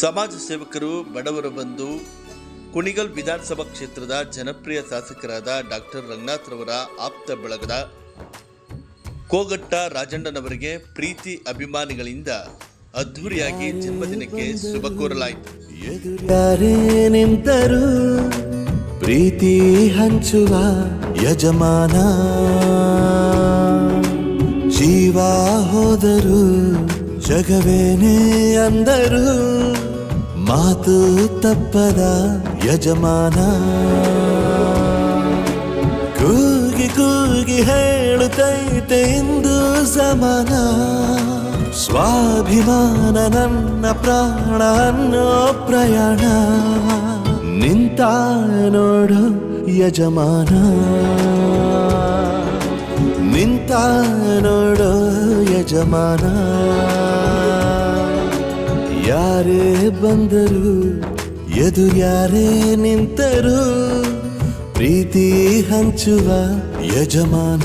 ಸಮಾಜ ಸೇವಕರು, ಬಡವರ ಬಂದು ಕುಣಿಗಲ್ ವಿಧಾನಸಭಾ ಕ್ಷೇತ್ರದ ಜನಪ್ರಿಯ ಶಾಸಕರಾದ ಡಾಕ್ಟರ್ ರಂಗನಾಥ್ರವರ ಆಪ್ತ ಬಳಗದ ಕೋಗಟ್ಟ ರಾಜಣ್ಣನವರಿಗೆ ಪ್ರೀತಿ ಅಭಿಮಾನಿಗಳಿಂದ ಅದ್ಧೂರಿಯಾಗಿ ಜನ್ಮದಿನಕ್ಕೆ ಶುಭ ಕೋರಲಾಯಿತು. ನಿಂತರು, ಪ್ರೀತಿ ಹಂಚುವ ಯಜಮಾನ. ಜೀವ ಹೋದರು ಜಗವೇನೇ ಅಂದರು, ಮಾತು ತಪ್ಪದ ಯಜಮಾನ. ಕೂಗಿ ಕೂಗಿ ಹೇಳುತ್ತೈತೆ ಇಂದು ಸಮಾನ. ಸ್ವಾಭಿಮಾನ ನನ್ನ ಪ್ರಾಣ ಅನ್ನೋ ಪ್ರಯಾಣ. ನಿಂತ ನೋಡು ಯಜಮಾನ. ನಿಂತ ನೋಡು ಯಜಮಾನ. ಯಾರೇ ಬಂದರು ಎದು ಯಾರೇ ನಿಂತರು ಪ್ರೀತಿ ಹಂಚುವ ಯಜಮಾನ.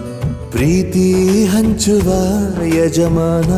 ಪ್ರೀತಿ ಹಂಚುವ ಯಜಮಾನ.